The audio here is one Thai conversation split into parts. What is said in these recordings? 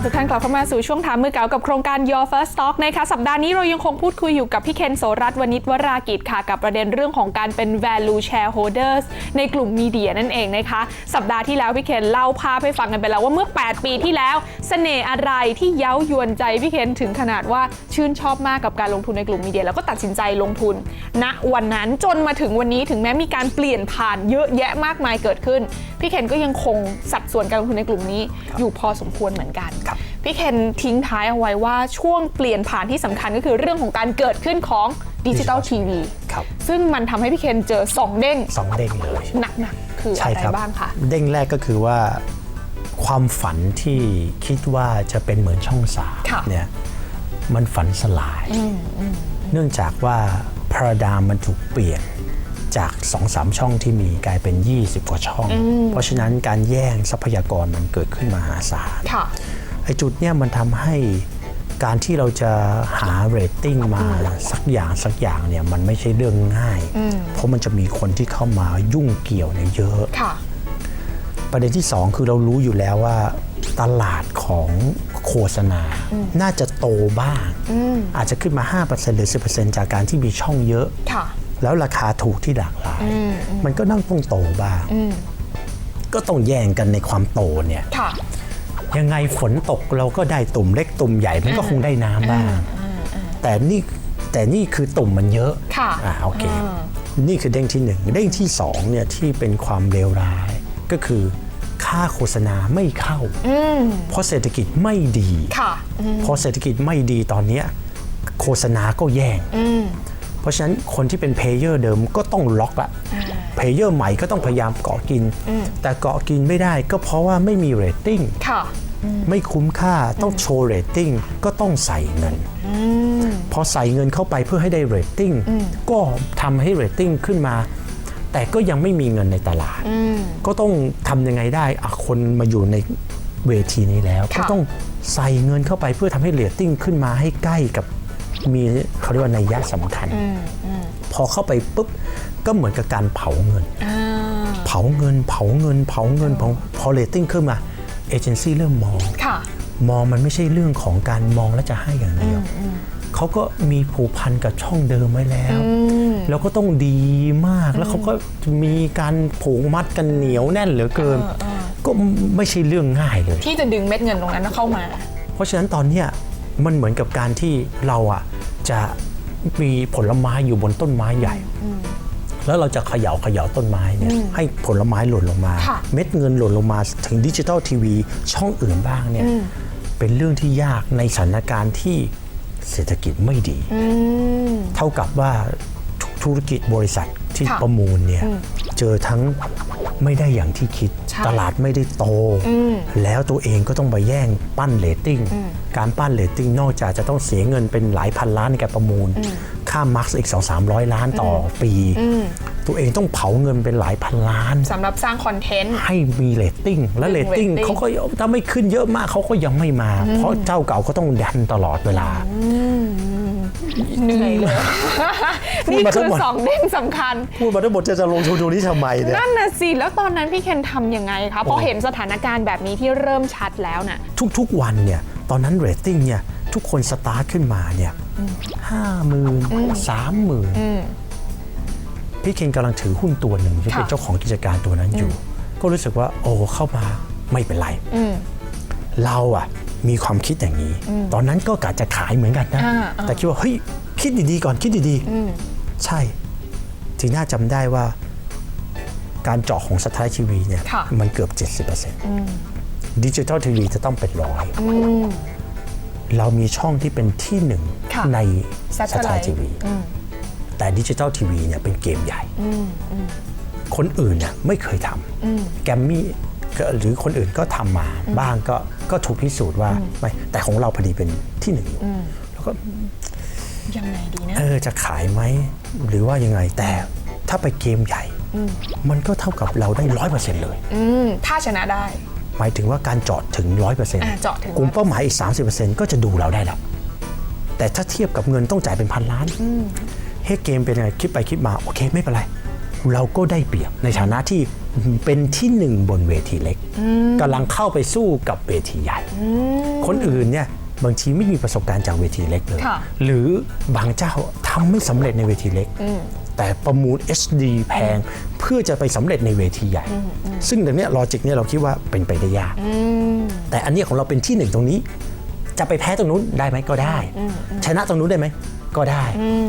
ับทุกท่านกลับเข้ามาสู่ช่วงถามมือเก่ากับโครงการ Your First Stock นะคะสัปดาห์นี้เรายังคงพูดคุยอยู่กับพี่เคนโสรัตวณิชวรากิจค่ะ กับประเด็นเรื่องของการเป็น value shareholders ในกลุ่มมีเดียนั่นเองนะคะ สัปดาห์ที่แล้วพี่เคนเล่าภาพให้ฟังกันไปแล้วว่าเมื่อ 8 ปีที่แล้วเสน่ห์อะไรที่เย้ายวนใจพี่เคนถึงขนาดว่าชื่นชอบมากกับการลงทุนในกลุ่มมีเดีย แล้วก็ตัดสินใจลงทุนณวันนั้นจนมาถึงวันนี้ถึงแม้มีการเปลี่ยนผ่านเยอะแยะมากมายเกิดขึ้น พี่เคนก็ยังคงสัดส่วนการลงทุนในกลุ่มนี้อยู่พอสมควรเหมือนกันครับพี่เคนทิ้งท้ายเอาไว้ว่าช่วงเปลี่ยนผ่านที่สำคัญก็คือเรื่องของการเกิดขึ้นของดิจิตอลทีวีครับซึ่งมันทำให้พี่เคนเจอ 2 เด้งสองเด้งเลยหนักๆคือใช่อะไรครับบ้างคะเด้งแรกก็คือว่าความฝันที่คิดว่าจะเป็นเหมือนช่องสามค่ะเนี่ยมันฝันสลาย เนื่องจากว่าพาราดามมันถูกเปลี่ยน จาก2อสามช่องที่มีกลายเป็น 20 กว่าช่อง เพราะฉะนั้นการแย่งทรัพยากรมันเกิดขึ้นมหาศาลค่ะไอ้จุดเนี่ยมันทำให้การที่เราจะหาเรตติ้งมาสักอย่างสักอย่างเนี่ยมันไม่ใช่เรื่องง่าย เพราะมันจะมีคนที่เข้ามายุ่งเกี่ยวเนี่ยเยอะค่ะประเด็นที่ 2 คือเรารู้อยู่แล้วว่าตลาดของโฆษณา น่าจะโตบ้าง อาจจะขึ้นมา 5%หรือ 10%จากการที่มีช่องเยอะค่ะ แล้วราคาถูกที่หลากหลาย มันก็นั่งต้องโตบ้าง ก็ต้องแย่งกันในความโตเนี่ยค่ะยังไงฝนตกเราก็ได้ตุ่มเล็กตุ่มใหญ่มันก็คงได้น้ำบ้าง แต่นี่แต่นี่คือตุ่มมันเยอะค่ะอ่าโอเค นี่คือเด้งที่หนึ่งเด้งที่สองเนี่ยที่เป็นความเลวร้าย ก็คือค่าโฆษณาไม่เข้า เพราะเศรษฐกิจไม่ดีค่ะพอเศรษฐกิจไม่ดีตอนเนี้ยโฆษณาก็แย่ง เพราะฉะนั้นคนที่เป็นเพลเยอร์เดิมก็ต้องล็อกละเพลเยอร์ใหม่ก็ต้องพยายามเกาะกิน แต่เกาะกินไม่ได้ก็เพราะว่าไม่มีเรตติ้งค่ะไม่คุ้มค่าต้องโชว์เรตติ้งก็ต้องใส่เงินพอใส่เงินเข้าไปเพื่อให้ได้เรตติ้งก็ทำให้เรตติ้งขึ้นมา แต่ก็ยังไม่มีเงินในตลาด ก็ต้องทำยังไงได้อะคนมาอยู่ในเวทีนี้แล้วค่ะก็ต้องใส่เงินเข้าไปเพื่อทำให้เรตติ้งขึ้นมาให้ใกล้กับ มีเขาเรียกว่านัยยะสำคัญ พอเข้าไปปุ๊บก็เหมือนกับการเผาเงินอ่าเผาเงิน เผาเงิน เผาเงินพอพอเรตติ้งขึ้นมาเอเจนซี่เริ่มมองค่ะมองมันไม่ใช่เรื่องของการมองแล้วจะให้อย่างเดียวเขาก็มีผูกพันกับช่องเดิมไว้แล้ว แล้วก็ต้องดีมากแล้วเขาก็มีการผูกมัดกันเหนียวแน่นเหลือเกิน ก็ไม่ใช่เรื่องง่ายเลย ที่จะดึงเม็ดเงินตรงนั้นเข้ามา เพราะฉะนั้นตอนเนี้ย มันเหมือนกับการที่เราอะจะมีผลไม้อยู่บนต้นไม้ใหญ่ แล้วเราจะเขย่าเขย่าต้นไม้เนี่ยให้ผลไม้หล่นลงมาค่ะเม็ดเงินหล่นลงมาถึงดิจิตอลทีวีช่องอื่นบ้างเนี่ยเป็นเรื่องที่ยากในสถานการณ์ที่เศรษฐกิจไม่ดี เท่ากับว่าทุกธุรกิจบริษัทที่ค่ะประมูลเนี่ยเจอทั้ง ไม่ได้อย่างที่คิดใช่ตลาดไม่ได้โต แล้วตัวเองก็ต้องไปแย่งปั้นเรตติ้ง การปั้นเรตติ้งนอกจากจะต้องเสียเงินเป็นหลายพันล้านในการประมูล ค่ามาร์กอีก 2 3 0 0 ล้านต่ออปี ตัวเองต้องเผาเงินเป็นหลายพันล้านสำหรับสร้างคอนเทนต์ ให้มีเรตติ้ง และดึเรงตติ้ง rating เขาก็ถ้าไม่ขึ้นเยอะมากเขาก็ยังไม่มา เพราะเจ้าเก่าก็ต้องดันตลอดเวลา เหนื่อยเลยพูดนี่มาทั้คืงอหมดสองเด้งสำคัญ พูดมาทั้งหมดจะจะลงทุนตรงนี้ทำไมเนี่ย นั่นน่ะสิ แล้วตอนนั้นพี่เคนทำยังไงคะพอเห็นสถานการณ์แบบนี้ที่เริ่มชัดแล้วน่ะ ทุกๆวันเนี่ย ตอนนั้นเรตติ้งเนี่ยทุกคนสตาร์ทขึ้นมาเนี่ยห้าหมื่นสามหมื่นพี่เคนกำลังถือหุ้นตัวหนึ่งที่เป็นค่ะเจ้าของกิจการตัวนั้นอยู่ ก็รู้สึกว่าโอ้เข้ามาไม่เป็นไรเราอะ มีความคิดอย่างนี้ ตอนนั้นก็กะจะขายเหมือนกันนะอ่าอ่าแต่คิดว่าเฮ้ยคิดดีๆก่อนคิดดีๆ ใช่ทีน่าจำได้ว่า การเจาะของสถาทีวีเนี่ยค่ะมันเกือบ 70%ดิจิทัลทีวีจะต้องเป็นร้อยเรามีช่องที่เป็นที่หนึ่งค่ะในส Satellite ถาทีวีแต่ดิจิทัลทีวีเนี่ยเป็นเกมใหญ่ คนอื่นเนี่ยไม่เคยทำแกมมี่ก็ หรือคนอื่นก็ทำมาบ้างก็ก็ถูกพิสูจน์ว่าไม่แต่ของเราพอดีเป็นที่หนึ่งอยู่แล้วก็ยังไงดีนะเออจะขายไหมหรือว่ายังไงแต่ถ้าไปเกมใหญ่ มันก็เท่ากับเราได้ร้อยเปอร์เซ็นต์เลยอืมถ้าชนะได้ หมายถึงว่าการเจาะถึงร้อยเปอร์เซ็นต์อ่าเจาะถึงกลุ่มเป้าหมายอีก30%ก็จะดูเราได้แล้วแต่ถ้าเทียบกับเงินต้องจ่ายเป็นพันล้านเฮ้ยเกมเป็นยังไงคิดไปคิดมาโอเคไม่เป็นไร เราก็ได้เปรียบในฐานะที่ เป็นที่หนึ่งบนเวทีเล็กกำลังเข้าไปสู้กับเวทีใหญ่ คนอื่นเนี่ยบางทีไม่มีประสบการณ์จากเวทีเล็กเลยค่ะหรือบางเจ้าทำไม่สำเร็จในเวทีเล็ก แต่ประมูล HD แพงเพื่อจะไปสำเร็จในเวทีใหญ่ ซึ่งตรงเนี้ยลอจิกเนี่ยเราคิดว่าเป็นไปได้ยากแต่อันเนี้ยของเราเป็นที่หนึ่งตรงนี้ จะไปแพ้ตรงนู้นได้ไหมก็ได้ ชนะตรงนู้นได้ไหม ก็ได้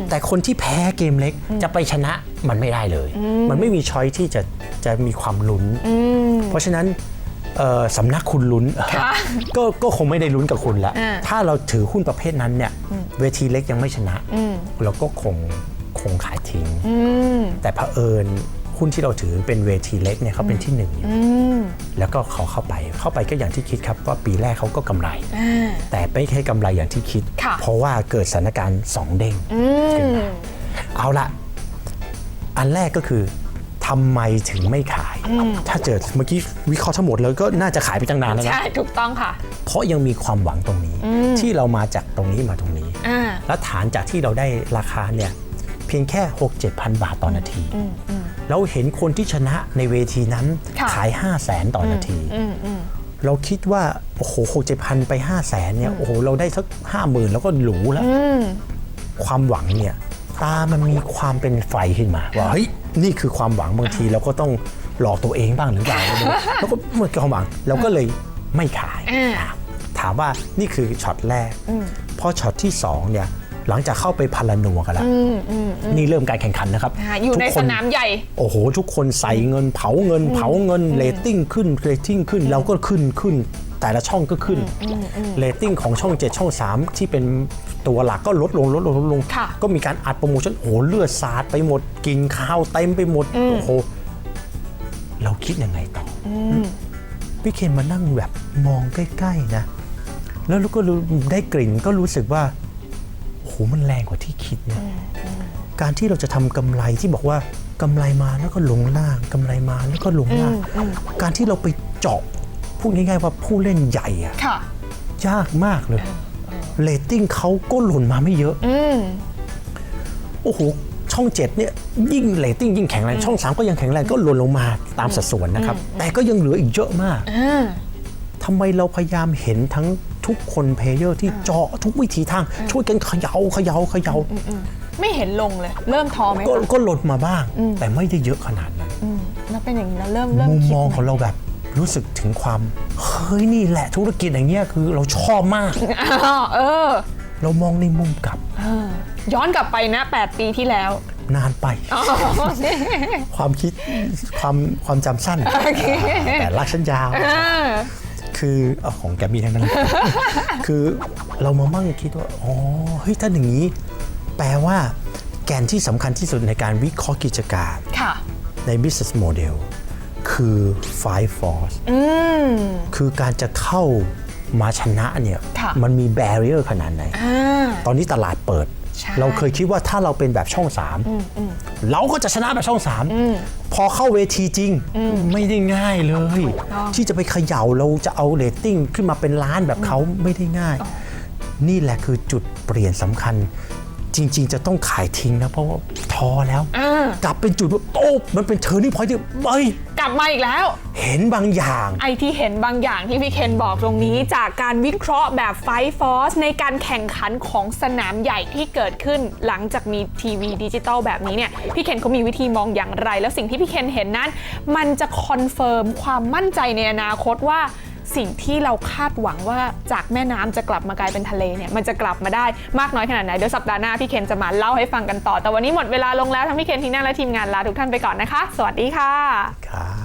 แต่คนที่แพ้เกมเล็กจะไปชนะมันไม่ได้เลย มันไม่มีช้อยที่จะจะมีความลุ้น เพราะฉะนั้นเอ่อสำนักคุณลุ้นก็ก็คงไม่ได้ลุ้นกับคุณละอ่าถ้าเราถือหุ้นประเภทนั้นเนี่ยเวทีเล็กยังไม่ชนะ เราก็คงคงขายทิ้ง แต่เผอิญ หุ้นที่เราถือเป็นเวทีเล็กเนี่ยเขาเป็นที่หนึ่งอยู่แล้วก็เขาเข้าไปเข้าไปก็อย่างที่คิดครับว่าปีแรกเขาก็กำไร แต่ไม่ใช่กำไรอย่างที่คิดค่ะเพราะว่าเกิดสถานการณ์สองเด้งขึ้นมาเอาละอันแรกก็คือทำไมถึงไม่ขาย ถ้าเจอเมื่อกี้วิเคราะห์ทั้งหมดแล้วก็น่าจะขายไปตั้งนานแล้วนะใช่ถูกต้องค่ะ เพราะยังมีความหวังตรงนี้ ที่เรามาจากตรงนี้มาตรงนี้อ่าแล้วฐานจากที่เราได้ราคาเนี่ยเพียงแค่ 6 7พันบาทต่อนาที เราเห็นคนที่ชนะในเวทีนั้นค่ะขาย 5 0 0แสนต่อนาที เราคิดว่า โอ้โหหกเจ็ดพันไป 5 0 0แสนเนี่ยโอ้โหเราได้สักห้าหมื่นแล้วก็หรูแล้ว ความหวังเนี่ยตามันมีความเป็นไฟขึ้นมาว่าเฮ้ยนี่คือความหวังบางทีเราก็ต้องหลอกตัวเองบ้างหรือเปล่าแล้วก็เมื่อความหวังเราก็เลยไม่ขายอ่าอะถามว่านี่คือช็อตแรก พอช็อตที่สองเนี่ย หลังจากเข้าไปพารานัวกันแล้วนี่เริ่มการแข่งขันนะครับอ่าอยู่ในทุกคสนามใหญ่โอ้โห ทุกคนใส่เงินเผาเงิน เผาเงินเรตติ้งขึ้นเรตติ้งขึ้นเราก็ขึ้นขึ้น แต่ละช่องก็ขึ้นเรตติ้งของช่อง 7 ช่อง 3 ที่เป็นตัวหลักก็ลดลงลดลงลดลงค่ะก็มีการอัดโปรโมชั่นโอ้โหเลือดสาดไปหมดกินข้าวเต็มไปหมดโอ้โหเราคิดยังไงต่ออพี่เคนมานั่งแบบมองใกล้ ๆ นะ แล้วเราก็รู้ได้กลิ่นก็รู้สึกว่าโอ้โห มันแรงกว่าที่คิดเนี่ยการที่เราจะทำกำไรที่บอกว่ากำไรมาแล้วก็ลงล่างกำไรมาแล้วก็ลงล่าง การที่เราไปเจาะพูดง่ายๆว่าผู้เล่นใหญ่อะค่ะยากมากเลยเรตติ้งเขาก็หล่นมาไม่เยอะอืมโอ้โหช่อง7เนี่ยยิ่งเรตติ้งยิ่งแข็งแรงช่อง3ก็ยังแข็งแรงก็หล่นลงมาตามสัดส่วนนะครับ แต่ก็ยังเหลืออีกเยอะมากอ่าทำไมเราพยายามเห็นทั้ง ทุกคนเพลเยอร์ที่เจาะทุกวิธีทาง ช่วยกันเขยา่าเขยา่าเขยา่าไม่เห็นลงเลย เริ่มท้อไหมก็คะก็หล่นมาบ้าง แต่ไม่ได้เยอะขนาดนั้นอืมแล้วเป็นอย่างนี้แล้วเริ่มเริ่มมุมคิดมองไหของเราแบบรู้สึกถึงความ เฮ้ยนี่แหละธุรกิจอย่างเงี้ยคือเราชอบมากอ้าวเออ เรามองในมุมกลับเออย้อนกลับไปนะ 8 ปีที่แล้ว นานไป ความคิดความความจำสั้น แต่รักฉันยาวอ่า คือเอาของแกมมี่ทั้งนั้น คือเรามามั่งคิดว่า อ๋อ เฮ้ย ถ้าอย่างนี้ แปลว่า แกนที่สำคัญที่สุดในการวิเคราะห์กิจการค่ะใน business model คือ five force อืมคือการจะเข้ามาชนะเนี่ยค่ะมันมี barrier ขนาดไหนอ่าตอนนี้ตลาดเปิดใช่ เราเคยคิดว่าถ้าเราเป็นแบบช่อง3เราก็จะชนะแบบช่อง3พอเข้าเวทีจริง ไม่ได้ง่ายเลย ที่จะไปเขย่าเราจะเอาเรตติ้งขึ้นมาเป็นล้านแบบเขาไม่ได้ง่าย นี่แหละคือจุดเปลี่ยนสำคัญ จริง ๆ จะต้องขายทิ้งนะ เพราะว่าท้อแล้ว อ่ากลับเป็นจุดว่าโอ้มันเป็นเทอร์นิ่งพอยที่เฮ้ยกลับมาอีกแล้ว เห็นบางอย่าง ไอที่เห็นบางอย่างที่พี่เคนบอกตรงนี้ จากการวิเคราะห์แบบไฟฟอสในการแข่งขันของสนามใหญ่ที่เกิดขึ้นหลังจากมีทีวีดิจิตอลแบบนี้เนี่ย พี่เคนเขามีวิธีมองอย่างไร แล้วสิ่งที่พี่เคนเห็นนั้น มันจะคอนเฟิร์มความมั่นใจในอนาคตว่า สิ่งที่เราคาดหวังว่าจากแม่น้ำจะกลับมากลายเป็นทะเลเนี่ยมันจะกลับมาได้มากน้อยขนาดไหนเดี๋ยวสัปดาห์หน้าพี่เคนจะมาเล่าให้ฟังกันต่อ แต่วันนี้หมดเวลาลงแล้วทั้งพี่เคนทีน่าและทีมงานลาทุกท่านไปก่อนนะคะ สวัสดีค่ะครับ